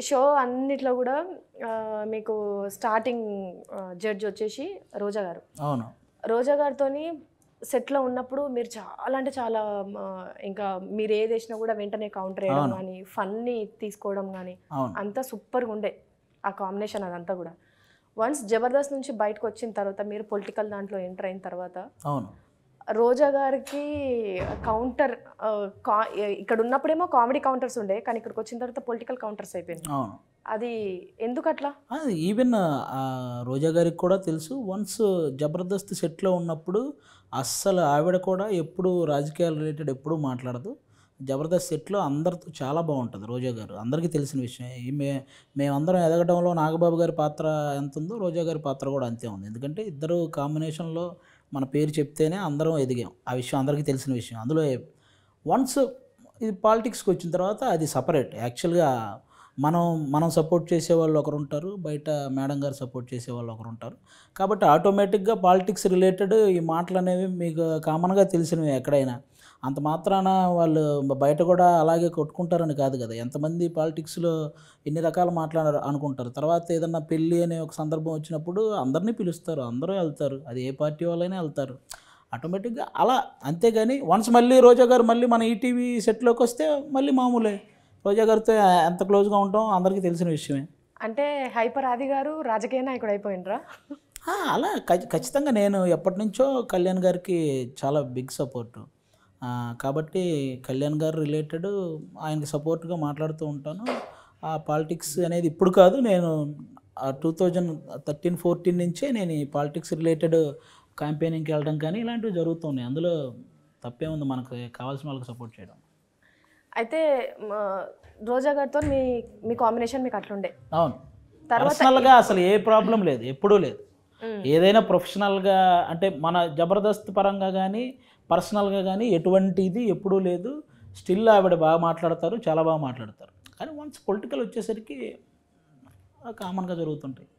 Show అన్నిట్లో కూడా మీకు స్టార్టింగ్ జడ్జ్ వచ్చేసి రోజా గారు. అవును. రోజా గారితోని సెట్లో ఉన్నప్పుడు మీరు చాలా అంటే చాలా ఇంకా మీరు ఏది వేసినా కూడా వెంటనే కౌంటర్ వేయడం. కానీ ఫన్ని తీసుకోవడం కానీ అంతా సూపర్గా ఉండే ఆ కాంబినేషన్ అదంతా కూడా. వన్స్ జబర్దస్త్ నుంచి బయటకు వచ్చిన తర్వాత మీరు పొలిటికల్ దాంట్లో ఎంటర్ అయిన తర్వాత అవును. రోజా గారికి కౌంటర్ ఇక్కడ ఉన్నప్పుడేమో కామెడీ కౌంటర్స్ ఉండే కానీ ఇక్కడికి వచ్చిన తర్వాత పొలిటికల్ కౌంటర్స్ అయిపోయింది అది ఎందుకు అట్లా ఈవెన్ రోజా గారికి కూడా తెలుసు వన్స్ జబర్దస్త్ సెట్లో ఉన్నప్పుడు అస్సలు ఆవిడ కూడా ఎప్పుడు రాజకీయాలు రిలేటెడ్ ఎప్పుడూ మాట్లాడదు. జబర్దస్త్ సెట్లో అందరితో చాలా బాగుంటుంది రోజా గారు. అందరికీ తెలిసిన విషయం. ఈ మే మేమందరం ఎదగడంలో నాగబాబు గారి పాత్ర ఎంత ఉందో రోజా గారి పాత్ర కూడా అంతే ఉంది. ఎందుకంటే ఇద్దరు కాంబినేషన్లో మన పేరు చెప్తేనే అందరం ఎదిగాం. ఆ విషయం అందరికీ తెలిసిన విషయం. అందులో వన్స్ ఇది పాలిటిక్స్కి వచ్చిన తర్వాత అది సపరేట్ యాక్చువల్గా మనం మనం సపోర్ట్ చేసే వాళ్ళు ఒకరు ఉంటారు బయట మేడం గారు సపోర్ట్ చేసే వాళ్ళు ఒకరు ఉంటారు. కాబట్టి ఆటోమేటిక్గా పాలిటిక్స్ రిలేటెడ్ ఈ మాటలు అనేవి మీకు కామన్గా తెలిసినవి ఎక్కడైనా. అంత మాత్రాన వాళ్ళు బయట కూడా అలాగే కొట్టుకుంటారని కాదు కదా. ఎంతమంది పాలిటిక్స్లో ఎన్ని రకాల మాట్లాడారు అనుకుంటారు. తర్వాత ఏదన్నా పెళ్ళి అనే ఒక సందర్భం వచ్చినప్పుడు అందరినీ పిలుస్తారు అందరూ వెళ్తారు. అది ఏ పార్టీ వాళ్ళైనా వెళ్తారు. ఆటోమేటిక్గా అలా అంతేగాని వన్స్ మళ్ళీ రోజా గారు మళ్ళీ మన ఈటీవీ సెట్లోకి వస్తే మళ్ళీ మామూలే. రోజా గారితో ఎంత క్లోజ్గా ఉంటాం అందరికీ తెలిసిన విషయమే. అంటే హైపర్ ఆది గారు రాజకీయ నాయకుడు అయిపోయినరా అలా ఖచ్చితంగా నేను ఎప్పటి నుంచో కళ్యాణ్ గారికి చాలా బిగ్ సపోర్ట్ కాబట్టి కళ్యాణ్ గారు రిలేటెడ్ ఆయనకి సపోర్ట్గా మాట్లాడుతూ ఉంటాను. ఆ పాలిటిక్స్ అనేది ఇప్పుడు కాదు నేను టూ థౌజండ్ థర్టీన్ ఫోర్టీన్ నుంచే నేను ఈ పాలిటిక్స్ రిలేటెడ్ క్యాంపెయినింగ్కి వెళ్ళడం కానీ ఇలాంటివి జరుగుతున్నాయి అందులో తప్పే ఉంది మనకు కావాల్సిన వాళ్ళకి సపోర్ట్ చేయడం. అయితే రోజా గారితో మీ మీ కాంబినేషన్ మీకు అట్లుండే. అవును. పర్సనల్గా అసలు ఏ ప్రాబ్లం లేదు ఎప్పుడూ లేదు. ఏదైనా ప్రొఫెషనల్గా అంటే మన జబర్దస్త్ పరంగా కానీ పర్సనల్గా కానీ ఎటువంటిది ఎప్పుడూ లేదు. స్టిల్ ఆవిడ బాగా మాట్లాడతారు చాలా బాగా మాట్లాడతారు. కానీ వన్స్ పొలిటికల్ వచ్చేసరికి కామన్గా జరుగుతుంటాయి.